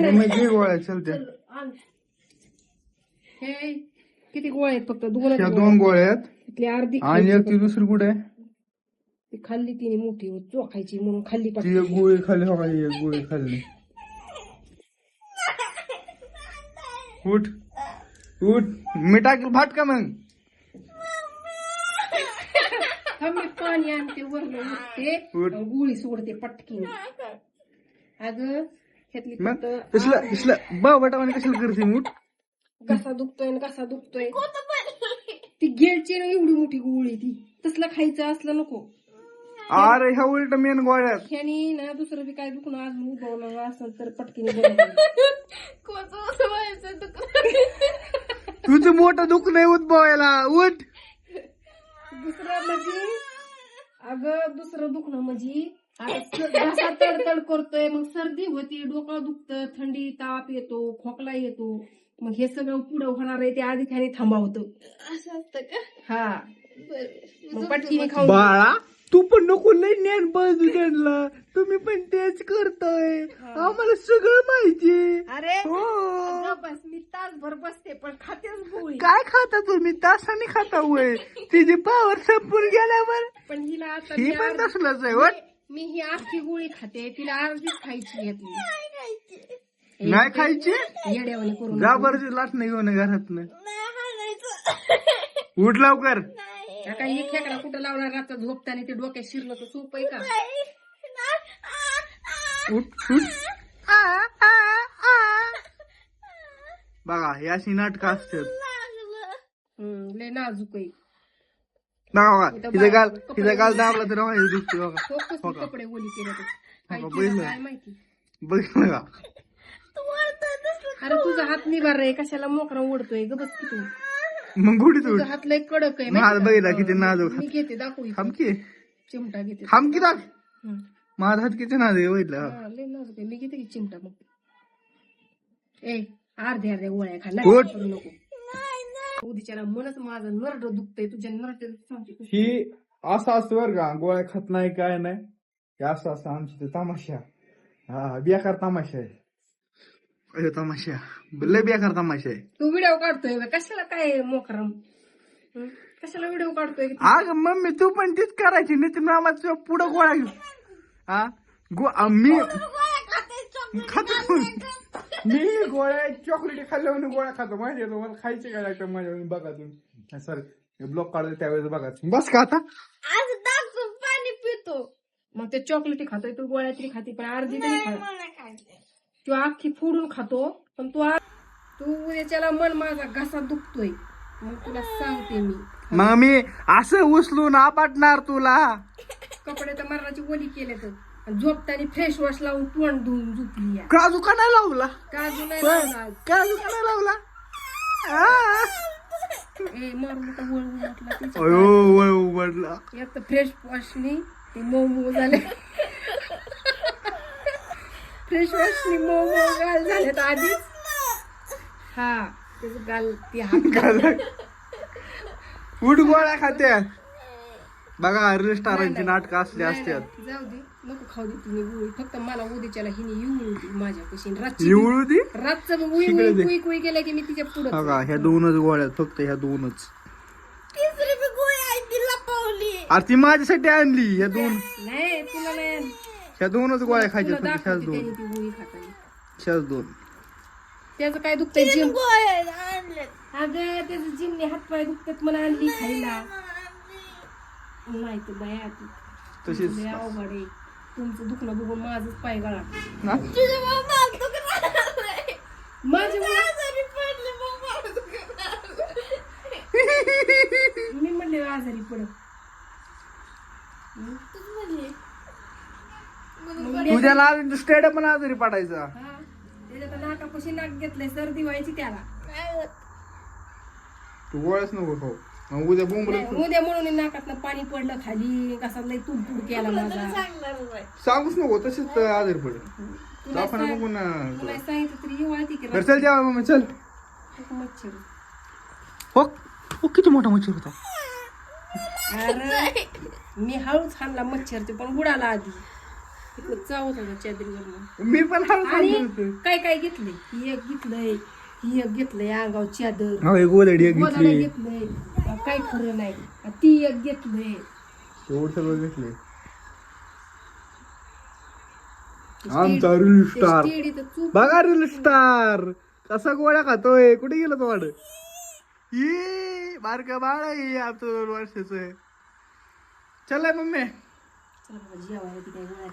नाही मग घे गोळ्या चलते चल, आण. हे किती गोळ्या आहेत फक्त? दोन ह्या दोन गोळ्या आहेत. त्यातली अर्धी आणि एक ती दुसरी कुठे आहे? ती खाल्ली तिने मोठी चोखायची म्हणून खाल्ली ती एक गोळी खाल्ली हो का, एक गोळी खाल्ली. उठ उठ. मी टाकील भाट का मग? मी पाणी आणते उठते. उठ. गोळी सोडते पटकीने. अगं ह्यातली मग फक्त इसला इसला बावटावाने कशाला करते मूठ? घसा दुखतोय आणि घसा दुखतोय? ती गेलची ना एवढी मोठी गोळी ती. तसलं खायचं असलं नको. अरे ह्या उलट मेन गोळ्यात. ह्यानी ना दुसरं बी काय दुखणं अजून उभवलं असेल तर पटकीने बरं होईल. तुझं मोठं दुःख नाही उद्भवायला. उठ. दुसरं म्हणजे अगं दुसरं दुखणं म्हणजे आता स- घसा तडतड करतोय मग सर्दी होती डोकं दुखतं थंडी ताप येतो खोकला येतो. मग हे सगळं पुढं होणार आहे ते आधी खाली थांबावतं. असं असतं का? हा. बरं. मग बाळा तू पण नको लय ज्ञान बाजू त्यांना. तुम्ही पण तेच करताय. आम्हाला सगळं माहितीये. अरे हो. अगं बस मी तासभर बसते पण खातेच गोळी काय खाता तुम्ही? तासाने खाता वय तिची पावर संपून गेल्यावर. पण हिला आता ही पण तसलंच आहे वाट मी ही आखी गोळी खाते तिला अर्धीच खायची घेतली काय खायचे? नाही खायची? येड्यावानी करून जा बरं लाट नाही घेऊन घरात नाही उठ लवकर. नाही. काही हे खेकडा कुठं लावणार रात्र झोपताना ते डोक्यात शिरलं तर सोप आहे का? नाही. नाही. उठ. बघा ही अशी नाटकं असतात. हम्म, लय नाजूक आहे. बघा तिथं गाल तिथं गाल दाबला तर हे दुखते बघा. तो कसले कपडे ओली केले तर. काय हो का, केलं बघितलं? काय माहिती? बघ बघा तू वरतं तसलं अरे तुझा हात निभार आहे. कशाला मोकरा ओढतोय? ग बस की तू. मग गुढी तू? तुझा हात लय कडक आहे माझा माहिती का? बघितला किती नाजूक मी घेते दाखव इथं. हमकी चिमटा घेते. हमकी दाख. हम्म. माझा हात किती नाजूक आहे बघितलं. हा, लय नाजूक आहे. मी घेते की चिमटा मग. ए अर्ध्या अर्ध्या गोळ्या खा. उठ. करू नको. उद्याच्याला मनच माझं नरड दुखतंय तुझ्या नरड. ही असं असतं बरं का गोळ्या खात नाही काय नाही. हे असं असं आमचं ते तमाशा. हा बेकार तमाशा आहे. अरे तमाशा. लय बेकार तमाशा आहे. तू व्हिडिओ काढतोय बे. कशाला काय मोकरम? हं? कशाला व्हिडिओ काढतोय अग मम्मी तू पण तीच करायची नितीन मामाचं पुढं गोळ्या घेऊ हा? गो आ, मी खातो मी गोळ्या चॉकलेट खाल्ल्यावर गोळ्या खातो. माहिती आहे तुम्हाला? खायचे काय लागतं माझ्या बघा तुम्ही. सर ब्लॉक काढतो त्यावेळेस बघा. बस का आता? आज पाणी पितो. मग ते चॉकलेटी खातोय तू गोळ्या तरी खाते पण अर्धी तरी खा मला खायचं तू अख्खी फोडून खातो पण तू आ- तू उद्याच्याला मन माझा घसा दुखतोय. मग तुला सांगते मी. मग मी असं उचलून आपटणार तुला. कपडे तर मरणाची ओली केले तर झोपताना फ्रेश वॉश लावून तोंड धुवून झोपली या. काजू का नाही लावला? काजू नाही लावला आज. काजू का नाही लावला? आ. ए मारू नका वळ म्हटला तिच्या अयो वळ उमटला एक तर फ्रेश वॉशनी ते मऊ मऊ झाले. फ्रेश वॉशनी मऊ मऊ गाल झालेत आधीच. हा त्याचं गाल ती हात उठ गोळ्या खात्या बघा रेस्टॉरंटची नाटक असली असतात जाऊ दे. नको खाऊ दे तुम्ही गोळी. फक्त मला उद्याच्याला हिने येऊन दे माझ्यापाशी रातची रातचं मग उई. कुई कुई गेलं की मी तिच्या पुढे बघा ह्या दोनच गोळ्या फक्त ह्या दोनच. तिसरी बी गोळी आहे ती लपवली. अरे ती माझ्यासाठी आणली ह्या दोन. नाही तुला नाही ह्या दोनच गोळ्या खायच्या तुला फक्त ह्याच दाखवते दोन. त्याने ती गोळी खाताना. ह्याच दोन. त्याचं काय दुखतंय तीन जिम? गोळ्या आणले अगं त्याचं जिमने हातपाय दुखतात मला आणली खायला. बाया तू तशीच. लय अवघड आहे. तुमचं दुखणं बघून माझंच पाय गळा. माझे मी म्हणले आजारी पड. तूच म्हणली. तुझ्या नाव स्टेडियम पण आजारी पडायचा. हा. त्याच्या नाकापाशी नाक घेतलंय सर्दी व्हायची त्याला? तू गोळ्याच नको खाऊ. मग उद्या बोंबल नाही, उद्या म्हणून नाकातनं पाणी पडलं खाली कसा लय तुडतुड केला माझा. सांगणार नाही. सांगूच नको तसेच आजारी पडेल. तुला दवाखाना सांग- बघू ना. तुला सांगितलं तरी येवाळती की बरं चल जेवा चल. मच्छर. हो हो किती मोठा मच्छर होता? अरे मी हळूच हाणला मच्छर ते पण बुडाला आधी. इकडं चावत होता चादरीवर मी पण हात आणि होते. काय काय घेतलंय? ही एक घेतलंय ही एक घेतलंय अंगाव चादर. हो, एक गोदडी एक गोदाडा घेतली. घेतलंय. काय खरं नाही. अं, ती एक घेतलंय एवढं सगळं घेतले. आमचा रील स्टार टेडी तर चूप बघा रील स्टार कसा गोळ्या खातोय. कुठे गेलं तो वाड ये बारका बाळ आहे आमचं दोन वर्षाचं. चल मम्मी. चला बाबा जेवायला ती काय वेळ आहे.